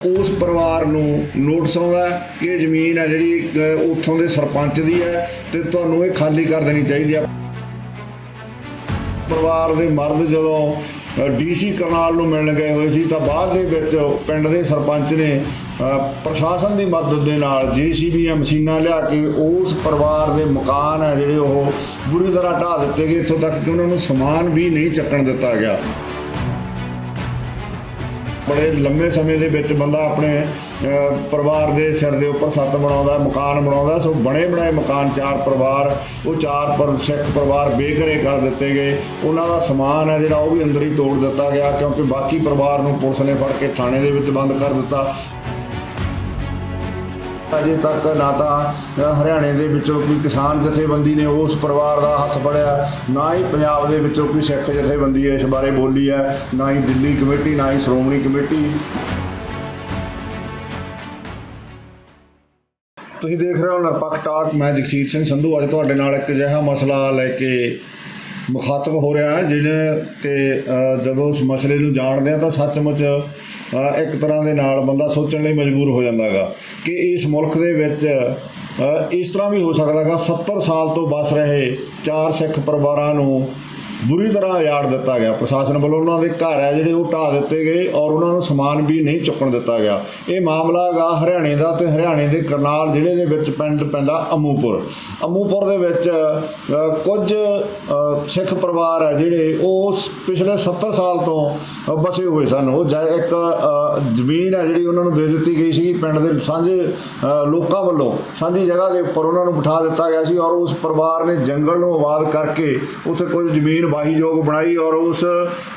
ਉਸ ਪਰਿਵਾਰ ਨੂੰ ਨੋਟਿਸ ਆਉਂਦਾ ਕਿ ਇਹ ਜ਼ਮੀਨ ਹੈ ਜਿਹੜੀ ਉੱਥੋਂ ਦੇ ਸਰਪੰਚ ਦੀ ਹੈ ਤੇ ਤੁਹਾਨੂੰ ਇਹ ਖਾਲੀ ਕਰ ਦੇਣੀ ਚਾਹੀਦੀ ਹੈ। ਪਰਿਵਾਰ ਦੇ ਮਰਦ ਜਦੋਂ ਡੀਸੀ ਕਰਨਾਲ ਨੂੰ ਮਿਲਣ ਗਏ ਹੋਏ ਸੀ ਤਾਂ ਬਾਅਦ ਦੇ ਵਿੱਚ ਪਿੰਡ ਦੇ ਸਰਪੰਚ ਨੇ ਪ੍ਰਸ਼ਾਸਨ ਦੀ ਮਦਦ ਦੇ ਨਾਲ ਜੀਸੀਬੀ ਮਸ਼ੀਨਾਂ ਲਿਆ ਕੇ ਉਸ ਪਰਿਵਾਰ ਦੇ ਮਕਾਨ ਹੈ ਜਿਹੜੇ ਉਹ ਬੁਰੀ ਤਰ੍ਹਾਂ ਢਾਹ ਦਿੱਤੇ ਗਏ। ਇੱਥੋਂ ਤੱਕ ਕਿ ਉਹਨਾਂ ਨੂੰ ਸਮਾਨ ਵੀ ਨਹੀਂ ਚੱਕਣ ਦਿੱਤਾ ਗਿਆ। ਬੜੇ ਲੰਮੇ ਸਮੇਂ ਦੇ ਵਿੱਚ ਬੰਦਾ ਆਪਣੇ ਪਰਿਵਾਰ ਦੇ ਸਿਰ ਦੇ ਉੱਪਰ ਛੱਤ ਬਣਾਉਂਦਾ, ਮਕਾਨ ਬਣਾਉਂਦਾ, ਸੋ ਬਣੇ ਬਣਾਏ ਮਕਾਨ ਚਾਰ ਪਰਿਵਾਰ, ਉਹ ਚਾਰ ਪਰ, ਸਿੱਖ ਪਰਿਵਾਰ ਬੇਘਰੇ ਕਰ ਦਿੱਤੇ ਗਏ। ਉਹਨਾਂ ਦਾ ਸਮਾਨ ਹੈ ਜਿਹੜਾ ਉਹ ਵੀ ਅੰਦਰ ਹੀ ਤੋੜ ਦਿੱਤਾ ਗਿਆ, ਕਿਉਂਕਿ ਬਾਕੀ ਪਰਿਵਾਰ ਨੂੰ ਪੁਲਿਸ ਨੇ ਫੜ ਕੇ ਥਾਣੇ ਦੇ ਵਿੱਚ ਬੰਦ ਕਰ ਦਿੱਤਾ। ਅਜੇ ਤੱਕ ਨਾ ਤਾਂ ਹਰਿਆਣੇ ਦੇ ਵਿੱਚੋਂ ਕੋਈ ਕਿਸਾਨ ਜਥੇਬੰਦੀ ਨੇ ਉਸ ਪਰਿਵਾਰ ਦਾ ਹੱਥ ਫੜਿਆ, ਨਾ ਹੀ ਪੰਜਾਬ ਦੇ ਵਿੱਚੋਂ ਕੋਈ ਸਿੱਖ ਜਥੇਬੰਦੀ ਇਸ ਬਾਰੇ ਬੋਲੀ ਹੈ, ਨਾ ਹੀ ਦਿੱਲੀ ਕਮੇਟੀ, ਨਾ ਹੀ ਸ਼੍ਰੋਮਣੀ ਕਮੇਟੀ। ਤੁਸੀਂ ਦੇਖ ਰਹੇ ਹੋ ਨਿਰਪੱਖ ਟਾਕ, ਮੈਂ ਜਗਸੀਰ ਸਿੰਘ ਸੰਧੂ, ਅੱਜ ਤੁਹਾਡੇ ਨਾਲ ਇੱਕ ਅਜਿਹਾ ਮਸਲਾ ਲੈ ਕੇ ਮੁਖਾਤਬ ਹੋ ਰਿਹਾ ਹੈ ਜਿਹਨੇ ਕਿ ਜਦੋਂ ਉਸ ਮਸਲੇ ਨੂੰ ਜਾਣਦੇ ਆ ਤਾਂ ਸੱਚਮੁੱਚ ਇੱਕ ਤਰ੍ਹਾਂ ਦੇ ਨਾਲ ਬੰਦਾ ਸੋਚਣ ਲਈ ਮਜਬੂਰ ਹੋ ਜਾਂਦਾ ਹੈਗਾ ਕਿ ਇਸ ਮੁਲਕ ਦੇ ਵਿੱਚ ਇਸ ਤਰ੍ਹਾਂ ਵੀ ਹੋ ਸਕਦਾ ਹੈਗਾ 70 ਸਾਲ ਤੋਂ ਬਸ ਰਹੇ ਚਾਰ ਸਿੱਖ ਪਰਿਵਾਰਾਂ ਨੂੰ ਬੁਰੀ ਤਰ੍ਹਾਂ ਉਜਾੜ ਦਿੱਤਾ ਗਿਆ। ਪ੍ਰਸ਼ਾਸਨ ਵੱਲੋਂ ਉਹਨਾਂ ਦੇ ਘਰ ਹੈ ਜਿਹੜੇ ਉਹ ਢਾਹ ਦਿੱਤੇ ਗਏ ਔਰ ਉਹਨਾਂ ਨੂੰ ਸਮਾਨ ਵੀ ਨਹੀਂ ਚੁੱਕਣ ਦਿੱਤਾ ਗਿਆ। ਇਹ ਮਾਮਲਾ ਹੈਗਾ ਹਰਿਆਣੇ ਦਾ ਤੇ ਹਰਿਆਣੇ ਦੇ ਕਰਨਾਲ ਜ਼ਿਲ੍ਹੇ ਦੇ ਵਿੱਚ ਪਿੰਡ ਪੈਂਦਾ ਅਮੂਪੁਰ। ਅਮੂਪੁਰ ਦੇ ਵਿੱਚ ਕੁਝ ਸਿੱਖ ਪਰਿਵਾਰ ਹੈ ਜਿਹੜੇ ਉਹ ਪਿਛਲੇ 70 ਸਾਲ ਤੋਂ ਅ, ਬਸੇ ਹੋਏ ਸਨ। ਉਹ ਜ- ਇੱਕ ਜ਼ਮੀਨ ਹੈ ਜਿਹੜੀ ਉਹਨਾਂ ਨੂੰ ਦੇ ਦਿੱਤੀ ਗਈ ਸੀ ਪਿੰਡ ਦੇ ਸਾਂਝੇ ਲੋਕਾਂ ਵੱਲੋਂ। ਸਾਂਝੀ ਜਗ੍ਹਾ ਦੇ ਉੱਪਰ ਉਹਨਾਂ ਨੂੰ ਬਿਠਾ ਦਿੱਤਾ ਗਿਆ ਸੀ ਔਰ ਉਸ ਪਰਿਵਾਰ ਨੇ ਜੰਗਲ ਨੂੰ ਆਬਾਦ ਕਰਕੇ ਉੱਥੇ ਕੁਝ ਜ਼ਮੀਨ ਵਾਹੀਯੋਗ ਬਣਾਈ ਔਰ ਉਸ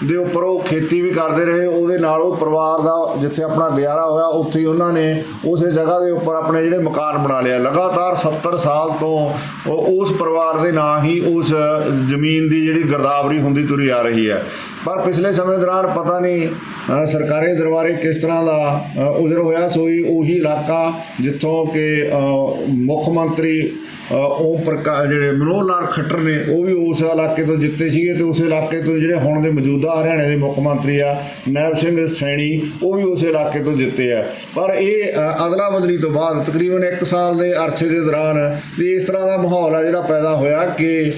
ਦੇ ਉੱਪਰ ਉਹ ਖੇਤੀ ਵੀ ਕਰਦੇ ਰਹੇ। ਉਹਦੇ ਨਾਲ ਉਹ ਪਰਿਵਾਰ ਦਾ ਜਿੱਥੇ ਆਪਣਾ ਗੁਜ਼ਾਰਾ ਹੋਇਆ ਉੱਥੇ ਹੀ ਉਹਨਾਂ ਨੇ ਉਸੇ ਜਗ੍ਹਾ ਦੇ ਉੱਪਰ ਆਪਣੇ ਜਿਹੜੇ ਮਕਾਨ ਬਣਾ ਲਿਆ। ਲਗਾਤਾਰ 70 ਸਾਲ ਤੋਂ ਉਸ ਪਰਿਵਾਰ ਦੇ ਨਾਂ ਹੀ ਉਸ ਜ਼ਮੀਨ ਦੀ ਜਿਹੜੀ ਗਰਦਾਵਰੀ ਹੁੰਦੀ ਤੁਰੀ ਆ ਰਹੀ ਹੈ। ਪਰ ਪਿਛਲੇ ਸਮੇਂ ਦੌਰਾਨ ਪਤਾ ਨਹੀਂ ਸਰਕਾਰੀ ਦਰਬਾਰੇ ਕਿਸ ਤਰ੍ਹਾਂ ਦਾ ਅ, ਉਜਰ ਹੋਇਆ। ਸੋਈ ਉਹੀ ਇਲਾਕਾ ਜਿੱਥੋਂ ਕਿ ਮੁੱਖ ਮੰਤਰੀ ਉਹ ਓਮ ਪ੍ਰਕਾਸ਼ ਜਿਹੜੇ ਮਨੋਹਰ ਲਾਲ ਖੱਟਰ ਨੇ ਉਹ ਵੀ ਉਸ ਇਲਾਕੇ ਤੋਂ ਜਿੱਤੇ ਸੀ। ਸੀਗੇ ਤੇ ਉਸ ਇਲਾਕੇ ਤੋਂ ਜਿਹੜੇ ਹੁਣ ਦੇ ਮੌਜੂਦਾ ਹਰਿਆਣੇ ਦੇ ਮੁੱਖ ਮੰਤਰੀ ਆ, ਨੈਬ ਸਿੰਘ ਸੈਣੀ, ਉਹ ਵੀ ਉਸ ਇਲਾਕੇ ਤੋਂ ਜਿੱਤੇ ਆ। ਪਰ ਇਹ ਅਦਲਾ ਬਦਲੀ ਤੋਂ ਬਾਅਦ ਤਕਰੀਬਨ 1 ਸਾਲ ਦੇ ਅਰਸੇ ਦੇ ਦੌਰਾਨ ਇਸ ਤਰ੍ਹਾਂ ਦਾ ਮਾਹੌਲ ਆ ਜਿਹੜਾ ਪੈਦਾ ਹੋਇਆ ਕਿ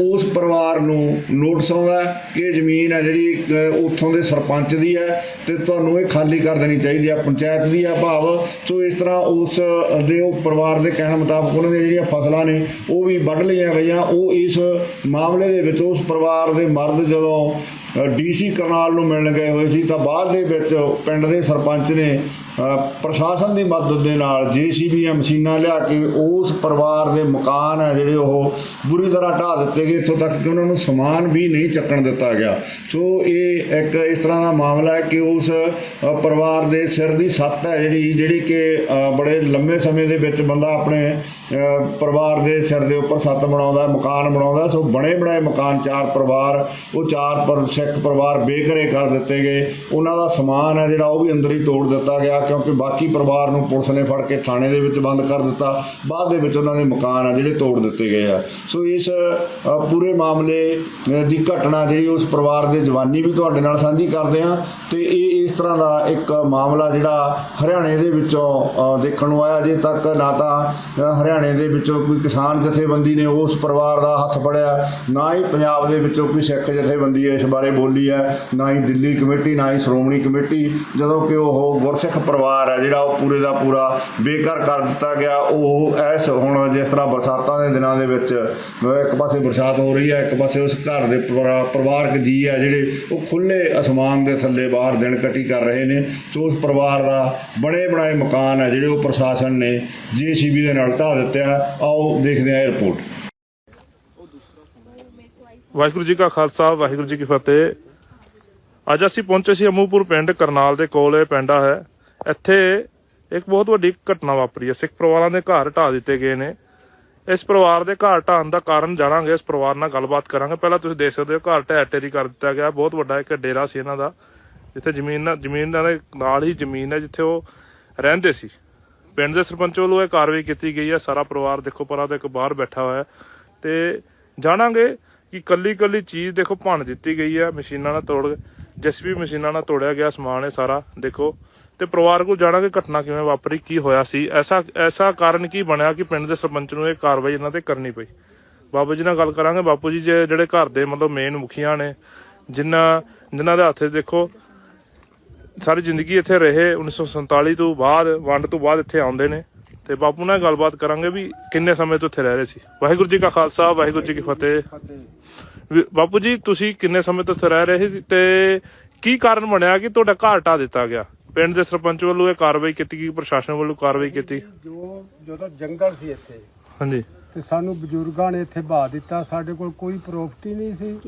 ਉਸ ਪਰਿਵਾਰ ਨੂੰ ਨੋਟਿਸ ਆਉਂਦਾ ਕਿ ਇਹ ਜ਼ਮੀਨ ਹੈ ਜਿਹੜੀ ਉੱਥੋਂ ਦੇ ਸਰਪੰਚ ਦੀ ਹੈ ਤੇ ਤੁਹਾਨੂੰ ਇਹ ਖਾਲੀ ਕਰ ਦੇਣੀ ਚਾਹੀਦੀ ਹੈ, ਪੰਚਾਇਤ ਦੀ ਹੈ ਭਾਵ। ਸੋ ਇਸ ਤਰ੍ਹਾਂ ਉਸ ਦੇ ਉਹ ਪਰਿਵਾਰ ਦੇ ਕਹਿਣ ਮੁਤਾਬਕ ਉਹਨਾਂ ਦੀਆਂ ਜਿਹੜੀਆਂ ਫਸਲਾਂ ਨੇ, ਉਹ ਵੀ ਵੱਢ ਲਈਆਂ ਗਈਆਂ। ਉਹ ਇਸ ਮਾਮਲੇ ਦੇ ਵਿੱਚ ਉਸ ਪਰਿਵਾਰ ਦੇ ਮਰਦ ਜਦੋਂ ਡੀਸੀ ਕਰਨਾਲ ਨੂੰ ਮਿਲਣ ਗਏ ਹੋਏ ਸੀ ਤਾਂ ਬਾਅਦ ਦੇ ਵਿੱਚ ਪਿੰਡ ਦੇ ਸਰਪੰਚ ਨੇ ਪ੍ਰਸ਼ਾਸਨ ਦੀ ਮਦਦ ਦੇ ਨਾਲ ਜੀਸੀਬੀ ਮਸ਼ੀਨਾਂ ਲਿਆ ਕੇ ਉਸ ਪਰਿਵਾਰ ਦੇ ਮਕਾਨ ਹੈ ਜਿਹੜੇ ਉਹ ਬੁਰੀ ਤਰ੍ਹਾਂ ਢਾਹ ਦਿੱਤੇ ਗਏ। ਇੱਥੋਂ ਤੱਕ ਕਿ ਉਹਨਾਂ ਨੂੰ ਸਮਾਨ ਵੀ ਨਹੀਂ ਚੱਕਣ ਦਿੱਤਾ ਗਿਆ। ਸੋ ਇਹ ਇੱਕ ਇਸ ਤਰ੍ਹਾਂ ਦਾ ਮਾਮਲਾ ਹੈ ਕਿ ਉਸ ਪਰਿਵਾਰ ਦੇ ਸਿਰ ਦੀ ਸੱਤ ਹੈ ਜਿਹੜੀ ਜਿਹੜੀ ਕਿ ਬੜੇ ਲੰਮੇ ਸਮੇਂ ਦੇ ਵਿੱਚ ਬੰਦਾ ਆਪਣੇ ਪਰਿਵਾਰ ਦੇ ਸਿਰ ਦੇ ਉੱਪਰ ਸੱਤ ਬਣਾਉਂਦਾ, ਮਕਾਨ ਬਣਾਉਂਦਾ। ਸੋ ਬਣੇ ਬਣਾਏ ਮਕਾਨ, ਚਾਰ ਪਰਿਵਾਰ, ਉਹ ਚਾਰ ਪਰ ਸਿੱਖ ਪਰਿਵਾਰ ਬੇਘਰੇ ਕਰ ਦਿੱਤੇ ਗਏ। ਉਹਨਾਂ ਦਾ ਸਮਾਨ ਹੈ ਜਿਹੜਾ ਉਹ ਵੀ ਅੰਦਰ ਹੀ ਤੋੜ ਦਿੱਤਾ ਗਿਆ ਕਿਉਂਕਿ ਬਾਕੀ ਪਰਿਵਾਰ ਨੂੰ ਪੁਲਿਸ ਨੇ ਫੜ ਕੇ ਥਾਣੇ ਦੇ ਵਿੱਚ ਬੰਦ ਕਰ ਦਿੱਤਾ। ਬਾਅਦ ਦੇ ਵਿੱਚ ਉਹਨਾਂ ਦੇ ਮਕਾਨ ਆ ਜਿਹੜੇ ਤੋੜ ਦਿੱਤੇ ਗਏ ਆ। ਸੋ ਇਸ ਪੂਰੇ ਮਾਮਲੇ ਦੀ ਘਟਨਾ ਜਿਹੜੀ ਉਸ ਪਰਿਵਾਰ ਦੇ ਜਵਾਨੀ ਵੀ ਤੁਹਾਡੇ ਨਾਲ ਸਾਂਝੀ ਕਰਦੇ ਆ ਤੇ ਇਹ ਇਸ ਤਰ੍ਹਾਂ ਦਾ ਇੱਕ ਮਾਮਲਾ ਜਿਹੜਾ ਹਰਿਆਣੇ ਦੇ ਵਿੱਚੋਂ ਦੇਖਣ ਨੂੰ ਆਇਆ। ਅਜੇ ਤੱਕ ਨਾ ਤਾਂ ਹਰਿਆਣੇ ਦੇ ਵਿੱਚੋਂ ਕੋਈ ਕਿਸਾਨ ਜਥੇਬੰਦੀ ਨੇ ਉਸ ਪਰਿਵਾਰ ਦਾ ਹੱਥ ਫੜਿਆ, ਨਾ ਹੀ ਪੰਜਾਬ ਦੇ ਵਿੱਚੋਂ ਕੋਈ ਸਿੱਖ ਜਥੇਬੰਦੀ ਇਸ ਬਾਰੇ ਬੋਲੀ ਹੈ, ਨਾ ਹੀ ਦਿੱਲੀ ਕਮੇਟੀ, ਨਾ ਹੀ ਸ਼੍ਰੋਮਣੀ ਕਮੇਟੀ, ਜਦੋਂ ਕਿ ਉਹ ਗੁਰਸਿੱਖ ਪਰਿਵਾਰ ਹੈ, ਜਿਹੜਾ ਉਹ ਪੂਰੇ ਦਾ ਪੂਰਾ ਬੇਘਰ ਕਰ ਦਿੱਤਾ ਗਿਆ। ਉਹ ਐਸ ਹੁਣ ਜਿਸ ਤਰ੍ਹਾਂ ਬਰਸਾਤਾਂ ਦੇ ਦਿਨਾਂ ਦੇ ਵਿੱਚ ਇੱਕ ਪਾਸੇ ਬਰਸਾਤ ਹੋ ਰਹੀ ਹੈ, ਇੱਕ ਪਾਸੇ ਉਸ ਘਰ ਦੇ ਪਰਿਵਾ- ਪਰਿਵਾਰਕ ਜੀ ਹੈ, ਜਿਹੜੇ ਉਹ ਖੁੱਲੇ ਅਸਮਾਨ ਦੇ ਥੱਲੇ ਬਾਹਰ ਦਿਨ ਕੱਟੀ ਕਰ ਰਹੇ ਨੇ। ਸੋ ਉਸ ਪਰਿਵਾਰ ਦਾ ਬਣੇ ਬਣਾਏ ਮਕਾਨ ਹੈ, ਜਿਹੜੇ ਉਹ ਪ੍ਰਸ਼ਾਸਨ ਨੇ ਜੀਸੀਬੀ ਦੇ ਨਾਲ ਢਾਹ ਦਿੱਤਾ ਆਓ ਦੇਖਦੇ ਹਾਂ ਇਹ ਰਿਪੋਰਟ। ਵਾਹਿਗੁਰੂ ਜੀ ਕਾ ਖਾਲਸਾ, ਵਾਹਿਗੁਰੂ ਜੀ ਕੀ ਫਤਿਹ। ਅੱਜ ਅਸੀਂ ਪਹੁੰਚੇ ਸੀ ਅਮੂਪੁਰ ਪਿੰਡ ਕਰਨਾਲ ਦੇ ਕੋਲ, ਇਹ ਪਿੰਡ ਹੈ। ਇੱਥੇ ਇੱਕ ਬਹੁਤ ਵੱਡੀ ਘਟਨਾ ਵਾਪਰੀ ਹੈ। ਸਿੱਖ ਪਰਿਵਾਰਾਂ ਦੇ ਘਰ ਢਾਹ ਦਿੱਤੇ ਗਏ ਨੇ। ਇਸ ਪਰਿਵਾਰ ਦੇ ਘਰ ਢਾਣ ਦਾ ਕਾਰਨ ਜਾਣਾਂਗੇ, ਇਸ ਪਰਿਵਾਰ ਨਾਲ ਗੱਲਬਾਤ ਕਰਾਂਗੇ। ਪਹਿਲਾਂ ਤੁਸੀਂ ਦੇਖ ਸਕਦੇ ਹੋ, ਘਰ ਢਹਿ ਢੇਰੀ ਕਰ ਦਿੱਤਾ ਗਿਆ। ਬਹੁਤ ਵੱਡਾ ਇੱਕ ਡੇਰਾ ਸੀ ਇਹਨਾਂ ਦਾ, ਜਿੱਥੇ ਜ਼ਮੀਨ ਜ਼ਮੀਨ ਨਾਲ ਨਾਲ ਹੀ ਜ਼ਮੀਨ ਹੈ ਜਿੱਥੇ ਉਹ ਰਹਿੰਦੇ ਸੀ। ਪਿੰਡ ਦੇ ਸਰਪੰਚ ਵੱਲੋਂ ਇਹ ਕਾਰਵਾਈ ਕੀਤੀ ਗਈ ਹੈ। ਸਾਰਾ ਪਰਿਵਾਰ ਦੇਖੋ, ਪਰਾਂ ਤੇ ਇੱਕ ਬਾਹਰ ਬੈਠਾ ਹੋਇਆ ਹੈ। ਤੇ ਜਾਣਾਂਗੇ ਕਿ ਕੱਲੀ ਕੱਲੀ ਚੀਜ਼ ਦੇਖੋ ਭੰਨ ਦਿੱਤੀ ਗਈ ਹੈ, ਮਸ਼ੀਨਾਂ ਨਾਲ ਤੋੜ ਜਿਸ ਵੀ ਮਸ਼ੀਨਾਂ ਨਾਲ ਤੋੜਿਆ ਗਿਆ ਸਮਾਨ ਹੈ ਸਾਰਾ, ਦੇਖੋ। ਤੇ ਪਰਿਵਾਰ ਕੋਲ ਜਾਣਾਂਗੇ ਘਟਨਾ ਕਿਵੇਂ ਵਾਪਰੀ, ਕੀ ਹੋਇਆ ਸੀ? ਐਸਾ ਐਸਾ ਕਾਰਨ ਕੀ ਬਣਿਆ ਕਿ ਪਿੰਡ ਦੇ ਸਰਪੰਚ ਨੂੰ ਇਹ ਕਾਰਵਾਈ ਇਹਨਾਂ ਤੇ ਕਰਨੀ ਪਈ? ਬਾਬੂ ਜੀ ਨਾਲ ਗੱਲ ਕਰਾਂਗੇ। ਬਾਪੂ ਜੀ, ਜੇ ਜਿਹੜੇ ਘਰ ਦੇ ਮਤਲਬ ਮੇਨ ਮੁਖੀਆਂ ਨੇ, ਜਿਨ੍ਹਾਂ ਜਿਨ੍ਹਾਂ ਦੇ ਹੱਥ ਦੇਖੋ, ਸਾਰੀ ਜ਼ਿੰਦਗੀ ਇੱਥੇ ਰਹੇ 1947 ਤੋਂ ਬਾਅਦ, ਵੰਡ ਤੋਂ ਬਾਅਦ ਇੱਥੇ ਆਉਂਦੇ ਨੇ। ਤੇ ਬਾਪੂ ਨਾਲ ਗੱਲਬਾਤ ਕਰਾਂਗੇ ਵੀ ਕਿੰਨੇ ਸਮੇਂ ਤੋਂ ਇੱਥੇ ਰਹਿ ਰਹੇ ਸੀ। ਵਾਹਿਗੁਰੂ ਜੀ ਕਾ ਖਾਲਸਾ ਵਾਹਿਗੁਰੂ ਜੀ ਕੀ ਫਤਿਹ। ਬਾਪੂ ਜੀ ਤੁਸੀਂ ਕਿੰਨੇ ਸਮੇਂ ਤੋਂ ਇੱਥੇ ਰਹਿ ਰਹੇ ਸੀ ਤੇ ਕੀ ਕਾਰਨ ਬਣਿਆ ਕਿ ਤੁਹਾਡਾ ਘਰ ਢਾਹ ਦਿੱਤਾ ਗਿਆ? ਪਿੰਡ ਦੇ ਸਰਪੰਚ ਵੱਲੋਂ ਇਹ ਕਾਰਵਾਈ ਕੀਤੀ ਗਈ ਪ੍ਰਸ਼ਾਸਨ ਵੱਲੋਂ ਕਾਰਵਾਈ ਕੀਤੀ? ਜੋ ਜਦੋਂ ਜੰਗਲ ਸੀ ਇੱਥੇ। ਹਾਂਜੀ। ਤੇ ਸਾਨੂੰ ਬਜ਼ੁਰਗਾਂ ਨੇ ਇੱਥੇ ਬਹਾ ਦਿੱਤਾ। ਸਾਡੇ ਕੋਲ ਕੋਈ ਪ੍ਰੋਪਰਟੀ ਨਹੀਂ ਸੀ।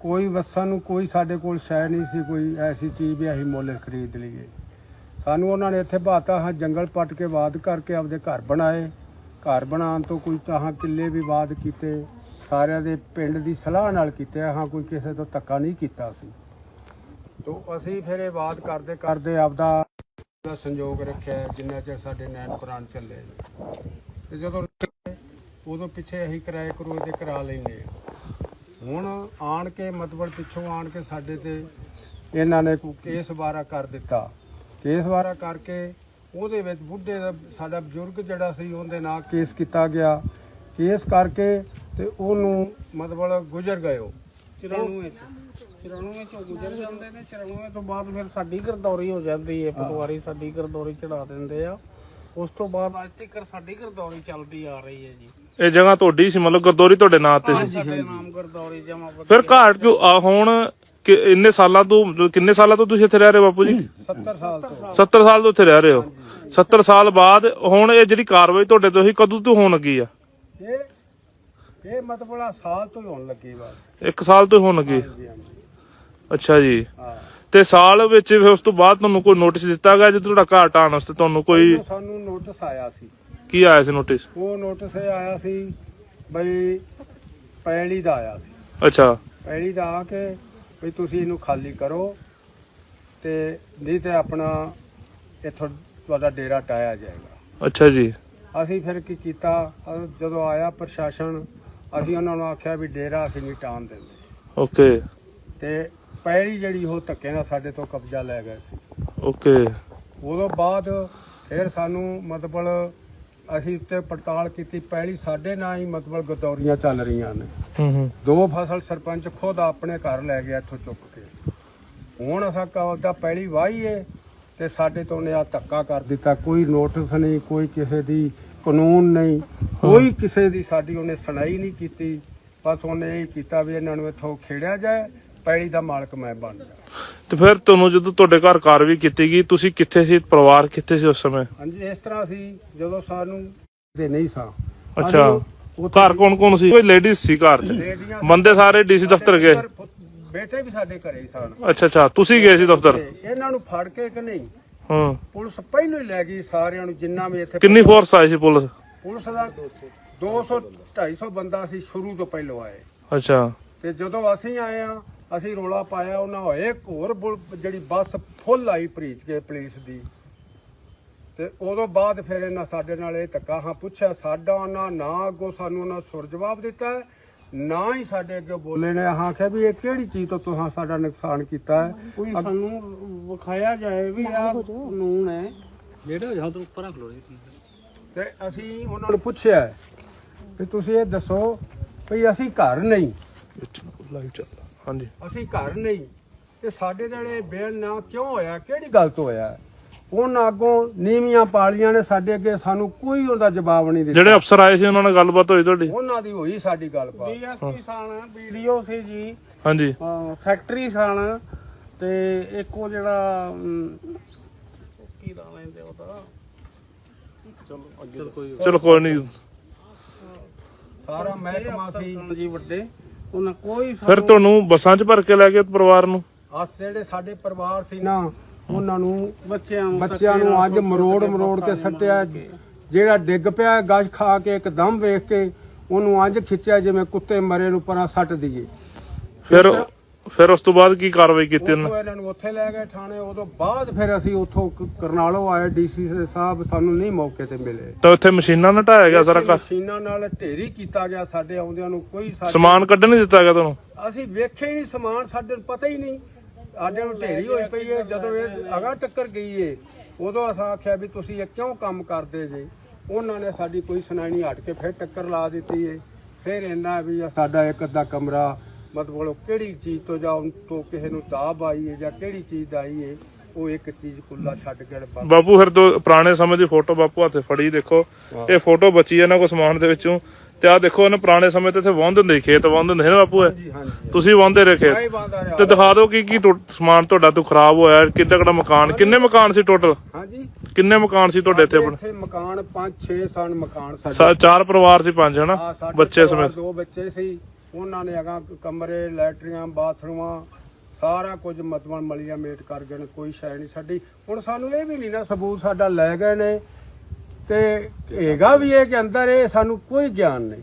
ਕੋਈ ਵਸਣ ਨੂੰ ਕੋਈ ਸਾਡੇ ਕੋਲ ਸ਼ੈ ਨਹੀਂ ਸੀ। ਕੋਈ ਐਸੀ ਚੀਜ਼ ਵੀ ਅਸੀਂ ਮੁੱਲ ਖਰੀਦ ਲਈਏ। ਸਾਨੂੰ ਉਹਨਾਂ ਨੇ ਇੱਥੇ ਬਾਤਾ, ਹਾਂ, ਜੰਗਲ ਪੱਟ ਕੇ ਬਾਦ ਕਰਕੇ ਆਪਦੇ ਘਰ ਬਣਾਏ। ਘਰ ਬਣਾਉਣ ਤੋਂ ਕੋਈ ਚਾਹਾਂ ਕਿੱਲੇ ਵੀ ਬਾਦ ਕੀਤੇ। ਸਾਰਿਆਂ ਦੇ ਪਿੰਡ ਦੀ ਸਲਾਹ ਨਾਲ ਕੀਤੇ, ਹਾਂ, ਕੋਈ ਕਿਸੇ ਤੋਂ ਧੱਕਾ ਨਹੀਂ ਕੀਤਾ ਸੀ ਤੋਂ ਅਸੀਂ ਫਿਰ ਇਹ ਬਾਤ ਕਰਦੇ ਕਰਦੇ ਆਪਦਾ ਦਾ ਸੰਯੋਗ ਰੱਖਿਆ, ਜਿੰਨਾ ਚਿਰ ਸਾਡੇ ਨੈਣ ਪ੍ਰਾਣ ਚੱਲੇ ਨੇ। ਤੇ ਜਦੋਂ ਉਦੋਂ ਪਿੱਛੇ ਅਸੀਂ ਕਿਰਾਏ ਕਰੂਏ ਤੇ ਕਰਾ ਲੈਂਦੇ ਹਾਂ। ਹੁਣ ਆਣ ਕੇ ਮਤਲਬ ਪਿੱਛੋਂ ਆਣ ਕੇ ਸਾਡੇ ਤੇ ਇਹਨਾਂ ਨੇ ਕੇਸ ਵਾਰਾ ਕਰ ਦਿੱਤਾ। ਕੇਸ ਵਾਰਾ ਕਰਕੇ ਉਹਦੇ ਵਿੱਚ ਬੁੱਢੇ ਦਾ ਸਾਡਾ ਬਜ਼ੁਰਗ ਜਿਹੜਾ ਸੀ ਉਹਦੇ ਨਾਲ ਕੇਸ ਕੀਤਾ ਗਿਆ। ਕੇਸ ਕਰਕੇ ਤੇ ਉਹਨੂੰ ਮਤਲਬ ਗੁਜ਼ਰ ਗਏ ਉਹ। 94 ਚ 94 ਚ ਗੁਜ਼ਰ ਜਾਂਦੇ ਨੇ। 94 ਤੋਂ ਬਾਅਦ ਫਿਰ ਸਾਡੀ ਗਰਦੌਰੀ ਹੋ ਜਾਂਦੀ ਹੈ। ਪਟਵਾਰੀ ਸਾਡੀ ਗਰਦੌਰੀ ਚੜਾ ਦਿੰਦੇ ਆ। ਉਸ ਤੋਂ ਬਾਅਦ ਅੱਜ ਤੱਕ ਸਾਡੀ ਗਰਦੌਰੀ ਚੱਲਦੀ ਆ ਰਹੀ ਹੈ ਜੀ। ਇਹ ਜਗ੍ਹਾ ਤੁਹਾਡੀ ਸੀ? ਮਤਲਬ ਗਰਦੋਰੀ ਤੁਹਾਡੇ ਨਾਂ ਤੇ ਸੀ? ਸਾਡੇ ਨਾਮ ਗਰਦੌਰੀ ਜਮਾ ਫਿਰ ਘਾਟ ਕਿਉਂ? ਆ ਹੁਣ ਕਿ ਇੰਨੇ ਸਾਲਾਂ ਤੋਂ ਕਿੰਨੇ ਸਾਲਾਂ ਤੋਂ ਤੁਸੀਂ ਇੱਥੇ ਰਹਿ ਰਹੇ ਹੋ ਬਾਪੂ ਜੀ? 70 ਸਾਲ ਤੋਂ 70 ਸਾਲ ਤੋਂ ਇੱਥੇ ਰਹਿ ਰਹੇ ਹੋ। 70 ਸਾਲ ਬਾਅਦ ਹੁਣ ਇਹ ਜਿਹੜੀ ਕਾਰਵਾਈ ਤੁਹਾਡੇ ਤੋਂ ਹੀ ਕਦੋਂ ਤੋਂ ਹੋਣ ਲੱਗੀ ਆ? ਇਹ ਇਹ ਮਤਲਬ ਆ ਸਾਲ ਤੋਂ ਹੀ ਹੋਣ ਲੱਗੀ ਬਸ। ਇੱਕ ਸਾਲ ਤੋਂ ਹੀ ਹੋਣ ਲੱਗੀ? ਅੱਛਾ ਜੀ। ਤੇ ਸਾਲ ਵਿੱਚ ਫਿਰ ਉਸ ਤੋਂ ਬਾਅਦ ਤੁਹਾਨੂੰ ਕੋਈ ਨੋਟਿਸ ਦਿੱਤਾ ਗਿਆ ਜੇ ਤੁਹਾਡਾ ਘਰ ਢਾਣ ਵਾਸਤੇ ਤੁਹਾਨੂੰ ਕੋਈ ਸਾਨੂੰ ਨੋਟਿਸ ਆਇਆ ਸੀ। ਕੀ ਆਇਆ ਸੀ ਨੋਟਿਸ ਉਹ ਨੋਟਿਸ ਆਇਆ ਸੀ ਬਈ ਪੈਲੀ ਦਾ ਆਇਆ ਸੀ। ਅੱਛਾ। ਪੈਲੀ ਦਾ ਆ ਕੇ ਵੀ ਤੁਸੀਂ ਇਹਨੂੰ ਖਾਲੀ ਕਰੋ ਤੇ ਨਹੀਂ ਤੇ ਆਪਣਾ ਇੱਥੋਂ ਤੁਹਾਡਾ ਡੇਰਾ ਟਾਇਆ ਜਾਏਗਾ। ਅੱਛਾ ਜੀ। ਅਸੀਂ ਫਿਰ ਕੀ ਕੀਤਾ? ਅਹ ਜਦੋਂ ਆਇਆ ਪ੍ਰਸ਼ਾਸਨ ਅਸੀਂ ਉਹਨਾਂ ਨੂੰ ਆਖਿਆ ਵੀ ਡੇਰਾ ਅਸੀਂ ਨਹੀਂ ਟਾਣ ਦਿੰਦੇ। ਓਕੇ। ਤੇ ਪੈਲੀ ਜਿਹੜੀ ਉਹ ਧੱਕੇ ਨਾਲ ਸਾਡੇ ਤੋਂ ਕਬਜ਼ਾ ਲੈ ਗਏ ਸੀ। ਓਕੇ। ਉਦੋਂ ਬਾਅਦ ਫਿਰ ਸਾਨੂੰ ਮਤਲਬ ਅਸੀਂ ਉੱਤੇ ਪੜਤਾਲ ਕੀਤੀ ਪਹਿਲੀ ਸਾਡੇ ਨਾਲ ਹੀ ਮਤਲਬ ਗਦੌਰੀਆਂ ਚੱਲ ਰਹੀਆਂ ਨੇ। ਹੂੰ ਹੂੰ। ਦੋ ਫਸਲ ਸਰਪੰਚ ਖੁਦ ਆਪਣੇ ਘਰ ਲੈ ਗਿਆ ਇੱਥੋਂ ਚੁੱਕ ਕੇ। ਹੁਣ ਅਸਾਂ ਕਹਦਾ ਪਹਿਲੀ ਵਾਹੀ ਏ ਤੇ ਸਾਡੇ ਤੋਂ ਨੇ ਆ ਧੱਕਾ ਕਰ ਦਿੱਤਾ। ਕੋਈ ਨੋਟਿਸ ਨਹੀਂ ਕੋਈ ਕਿਸੇ ਦੀ ਕਾਨੂੰਨ ਨਹੀਂ ਕੋਈ ਕਿਸੇ ਦੀ ਸਾਡੀ ਉਹਨੇ ਸੁਣਾਈ ਨਹੀਂ ਕੀਤੀ। ਬਸ ਉਹਨੇ ਇਹ ਕੀਤਾ ਵੀ ਇਹਨਾਂ ਨੂੰ ਇੱਥੋਂ ਖੇੜਿਆ ਜਾਏ ਪਹਿਲੀ ਦਾ ਮਾਲਕ ਮੈਂ ਬਣ ਜਾ ਤੇ ਫਿਰ ਤੁਹਾਨੂੰ ਜਦੋਂ ਤੁਹਾਡੇ ਘਰ ਕਾਰਵਾਈ ਕੀਤੀ ਗਈ ਤੁਸੀਂ ਕਿੱਥੇ ਸੀ? ਪਰਿਵਾਰ ਕਿੱਥੇ ਸੀ ਉਸ ਸਮੇਂ? ਹਾਂਜੀ ਇਸ ਤਰ੍ਹਾਂ ਸੀ ਜਦੋਂ ਸਾਨੂੰ ਦੇ ਨਹੀਂ ਸਾਂ। ਅੱਛਾ। ਘਰ ਕੌਣ ਕੌਣ ਸੀ? ਕੋਈ ਲੇਡੀਜ਼ ਸੀ ਘਰ 'ਚ? ਬੰਦੇ ਸਾਰੇ ਡੀਸੀ ਦਫ਼ਤਰ ਗਏ? ਬੇਟੇ ਵੀ ਸਾਡੇ ਘਰੇ ਹੀ ਸਨ। ਅੱਛਾ ਅੱਛਾ। ਤੁਸੀਂ ਗਏ ਸੀ ਦਫ਼ਤਰ? ਇਹਨਾਂ ਨੂੰ ਫੜ ਕੇ ਕਿ ਨਹੀਂ? ਹਾਂ। ਪੁਲਿਸ ਪਹਿਲੋਂ ਹੀ ਲੈ ਗਈ ਸਾਰਿਆਂ ਨੂੰ ਜਿੰਨਾ ਵੀ ਇੱਥੇ ਕਿੰਨੀ ਫੋਰਸ ਆਈ ਸੀ ਪੁਲਿਸ? ਪੁਲਿਸ ਦਾ 200 250 ਬੰਦਾ ਸੀ ਸ਼ੁਰੂ ਤੋਂ ਪਹਿਲੋਂ ਆਏ। ਅੱਛਾ। ਤੇ ਜਦੋਂ ਅਸੀਂ ਆਏ ਆ ਅਸੀਂ ਰੋਲਾ ਪਾਇਆ ਉਹਨਾਂ ਹੋਏ ਇੱਕ ਹੋਰ ਬੁਲ- ਜਿਹੜੀ ਬੱਸ ਫੁੱਲ ਆਈ ਪ੍ਰੀਤ ਕੇ ਪੁਲਿਸ ਦੀ। ਤੇ ਉਦੋਂ ਬਾਅਦ ਫਿਰ ਇਹਨਾਂ ਸਾਡੇ ਨਾਲ ਇਹ ਧੱਕਾ ਹਾਂ ਪੁੱਛਿਆ ਸਾਡਾ ਉਹਨਾਂ ਨਾ ਅੱਗੋਂ ਸਾਨੂੰ ਉਹਨਾਂ ਸੁਰ ਜਵਾਬ ਦਿੱਤਾ ਹੈ, ਨਾ ਹੀ ਸਾਡੇ ਅੱਗੇ ਬੋਲੇ ਨੇ। ਹਾਂ ਆਖਿਆ ਵੀ ਇਹ ਕਿਹੜੀ ਚੀਜ਼ ਤੋਂ ਤੁਸੀਂ ਸਾਡਾ ਨੁਕਸਾਨ ਕੀਤਾ ਹੈ? ਕੋਈ ਸਾਨੂੰ ਵਿਖਾਇਆ ਜਾਏ ਵੀ ਆ ਕਾਨੂੰਨ ਹੈ। ਜਿਹੜਾ ਹੋ ਜਾ ਉਧਰ ਉੱਪਰ ਰੱਖ ਲੋ ਤੇ ਅਸੀਂ ਉਹਨਾਂ ਨੂੰ ਪੁੱਛਿਆ ਵੀ ਤੁਸੀਂ ਇਹ ਦੱਸੋ ਵੀ ਅਸੀਂ ਘਰ ਨਹੀਂ। ਲਾਈਵ ਚੱਲਦਾ। ਹਾਂਜੀ। ਅਸੀਂ ਘਰ ਨਹੀਂ। ਤੇ ਸਾਡੇ ਜਿਹੜੇ ਬੇਲ ਨਾ ਕਿਉਂ ਹੋਇਆ? ਕਿਹੜੀ ਗੱਲ ਤੋਂ ਹੋਇਆ? ਉਹਨਾਂ ਅੱਗੋਂ ਨੀਵੀਆਂ ਪਾਲੀਆਂ ਨੇ ਸਾਡੇ ਅੱਗੇ। ਸਾਨੂੰ ਕੋਈ ਉਹਦਾ ਜਵਾਬ ਨਹੀਂ ਦਿੱਤਾ। ਜਿਹੜੇ ਅਫਸਰ ਆਏ ਸੀ ਉਹਨਾਂ ਨਾਲ ਗੱਲਬਾਤ ਹੋਈ ਤੁਹਾਡੀ? ਉਹਨਾਂ ਦੀ ਹੋਈ ਸਾਡੀ ਗੱਲਬਾਤ। ਡੀਐਸਪੀ ਸਨ ਵੀਡੀਓ ਸੀ ਜੀ। ਹਾਂਜੀ। ਫੈਕਟਰੀ ਸਨ। ਤੇ ਇੱਕ ਉਹ ਜਿਹੜਾ ਅਮ, ਕੀ ਦਾ ਲੈਂਦੇ ਉਹਦਾ ਚਲੋ ਅੱਗੇ ਕੋਈ ਚਲੋ ਕੋਈ ਨਹੀਂ। ਸਾਰਾ ਮਹਿਕਮਾ ਸੀ ਜੀ ਵੱਡੇ। ਉਹਨਾਂ ਕੋਈ ਫਿਰ ਸਾਨੂੰ- ਤੁਹਾਨੂੰ ਬੱਸਾਂ 'ਚ ਭਰ ਕੇ ਲੈ ਗਏ ਪਰਿਵਾਰ ਨੂੰ? ਅਸ ਜਿਹੜੇ ਸਾਡੇ ਪਰਿਵਾਰ ਸੀ ਨਾ ਉਹਨਾਂ ਨੂੰ ਬੱਚਿਆਂ ਨੂੰ ਬੱਚਿਆਂ ਨੂੰ ਅੱਜ ਮਰੋੜ ਮਰੋੜ ਕੇ ਸੱਟਿਆ। ਜਿਹੜਾ ਡਿੱਗ ਪਿਆ ਗਸ਼ ਖਾ ਕੇ ਇੱਕਦਮ ਵੇਖ ਕੇ ਉਹਨੂੰ ਅੱਜ ਖਿੱਚਿਆ ਜਿਵੇਂ ਕੁੱਤੇ ਮਰੇ ਨੂੰ ਪਰਾਂ ਸੱਟ ਦਈਏ। ਫਿਰ ਫਿਰ ਉਸ ਤੋਂ ਬਾਅਦ ਕੀ ਕਾਰਵਾਈ ਕੀਤੀ ਉਹਨਾਂ ਉੱਥੋਂ ਇਹਨਾਂ ਨੂੰ ਉੱਥੇ ਲੈ ਗਏ ਥਾਣੇ ਉਦੋਂ ਬਾਅਦ ਫਿਰ ਅਸੀਂ ਉੱਥੋਂ ਕ- ਕਰਨਾਲੋਂ ਆਏ ਡੀਸੀ ਸਾਹਿਬ ਸਾਨੂੰ ਨਹੀਂ ਮੌਕੇ ਤੇ ਮਿਲੇ। ਤਾਂ ਉੱਥੇ ਮਸ਼ੀਨਾਂ ਨਾਲ ਢਾਇਆ ਗਿਆ ਸਾਰਾ ਘਰ? ਮਸ਼ੀਨਾਂ ਨਾਲ ਢੇਰੀ ਕੀਤਾ ਗਿਆ ਸਾਡੇ ਆਉਂਦਿਆਂ ਨੂੰ ਕੋਈ ਸਾਡੇ- ਸਮਾਨ ਕੱਢਣ ਨਹੀਂ ਦਿੱਤਾ ਗਿਆ ਤੁਹਾਨੂੰ? ਅਸੀਂ ਵੇਖਿਆ ਹੀ ਨਹੀਂ ਸਮਾਨ ਸਾਡੇ ਨੂੰ ਪਤਾ ਹੀ ਨਹੀਂ। ਸਾਡੇ ਨੂੰ ਢੇਰੀ ਹੋਈ ਪਈ ਹੈ ਜਦੋਂ ਇਹ ਅਗਾ ਟੱਕਰ ਗਈ ਏ ਉਦੋਂ ਅਸਾਂ ਆਖਿਆ ਵੀ ਤੁਸੀਂ ਇਹ ਕਿਉਂ ਕੰਮ ਕਰਦੇ ਜੇ? ਉਹਨਾਂ ਨੇ ਸਾਡੀ ਕੋਈ ਸੁਣਾਈ ਨਹੀਂ ਹਟ ਕੇ ਫਿਰ ਟੱਕਰ ਲਾ ਦਿੱਤੀ ਏ। ਫਿਰ ਇੰਨਾ ਵੀ ਸਾਡਾ ਇੱਕ ਅੱਧਾ ਕਮਰਾ ਮਤਲਬ ਉਹ ਕਿਹੜੀ ਚੀਜ਼ ਤੋਂ ਜਾਂ ਉਹ ਤੋਂ ਕਿਸੇ ਨੂੰ ਦਾਬ ਆਈ ਏ ਜਾਂ ਕਿਹੜੀ ਚੀਜ਼ ਦਾ ਆਈ ਏ ਉਹ ਇੱਕ ਚੀਜ਼ ਕੁੱਲਾ ਛੱਡ ਕੇ ਬਸ ਬਾਪੂ ਫਿਰ ਤੋਂ ਪੁਰਾਣੇ ਸਮੇਂ ਦੀ ਫੋਟੋ ਬਾਪੂ ਹੱਥੇ ਫੜੀ ਦੇਖੋ। ਇਹ ਫੋਟੋ ਬਚੀ ਹੈ ਇਹਨਾਂ ਕੋ ਸਮਾਨ ਦੇ ਵਿੱਚੋਂ। ਤੇ ਆ ਦੇਖੋ ਇਹਨਾਂ ਪੁਰਾਣੇ ਸਮੇਂ ਤੇ ਇੱਥੇ ਵਾਹੁੰਦੇ ਹੁੰਦੇ ਖੇਤ ਵਾਹੁੰਦੇ ਹੁੰਦੇ ਨਾ ਬਾਪੂ ਇਹ? ਤੁਸੀਂ ਵਾਹੁੰਦੇ ਰਹੇ ਖੇਤ। ਤੇ ਦਿਖਾ ਦਿਓ ਕੀ ਕੀ ਸਮਾਨ ਤੁਹਾਡਾ ਤੋਂ ਖਰਾਬ ਹੋਇਆ ਕਿੱਡਾ ਕਿੱਡਾ ਮਕਾਨ ਕਿੰਨੇ ਮਕਾਨ ਸੀ ਟੋਟਲ ਹਾਂਜੀ। ਕਿੰਨੇ ਮਕਾਨ ਸੀ ਤੁਹਾਡੇ ਇੱਥੇ ਇੱਥੇ ਮਕਾਨ 5-6 ਸਨ ਮਕਾਨ ਸਾਡੇ। ਚਾਰ ਪਰਿਵਾਰ ਸੀ ਪੰਜ ਹਨਾ? ਹਾਂ, ਬੱਚੇ ਸਮੇਤ। ਦੋ ਬੱਚੇ ਸੀ। ਉਹਨਾਂ ਨੇ ਅਗਾ ਕਮਰੇ, ਲੈਟਰੀਆਂ, ਬਾਥਰੂਮਾਂ, ਸਾਰਾ ਕੁਝ ਮਤਲਬ ਮਲੀਆ ਮੇਟ ਕਰ ਗਏ ਨੇ, ਕੋਈ ਸ਼ੈ ਨਹੀਂ ਸਾਡੀ ਹੁਣ ਸਾਨੂੰ ਇਹ ਵੀ ਨਹੀਂ ਨਾ ਸਬੂਤ ਸਾਡਾ ਲੈ ਗਏ ਨੇ ਤੇ ਹੈਗਾ ਵੀ ਇਹ ਕਿ ਅੰਦਰ ਇਹ ਸਾਨੂੰ ਕੋਈ ਗਿਆਨ ਨਹੀਂ।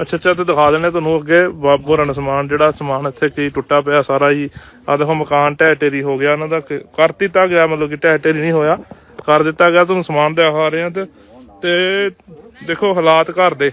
ਅੱਛਾ ਅੱਛਾ, ਤੇ ਦਿਖਾ ਦਿੰਦੇ ਤੁਹਾਨੂੰ ਅੱਗੇ। ਬਾਪੂ ਹੋਰਾਂ ਸਮਾਨ, ਜਿਹੜਾ ਸਮਾਨ ਇੱਥੇ ਕੀ ਟੁੱਟਾ ਪਿਆ ਸਾਰਾ ਹੀ। ਆ ਦੇਖੋ, ਮਕਾਨ ਢਹਿ ਢੇਰੀ ਹੋ ਗਿਆ ਉਹਨਾਂ ਦਾ ਕਰ ਦਿੱਤਾ ਗਿਆ, ਮਤਲਬ ਕਿ ਢਹਿ ਢੇਰੀ ਨਹੀਂ ਹੋਇਆ। ਕਰ ਦਿੱਤਾ ਗਿਆ, ਤੁਹਾਨੂੰ ਸਮਾਨ ਦਿਖਾ ਰਹੇ ਆ ਤੇ ਤੇ ਦੇਖੋ ਹਾਲਾਤ ਘਰ ਦੇ।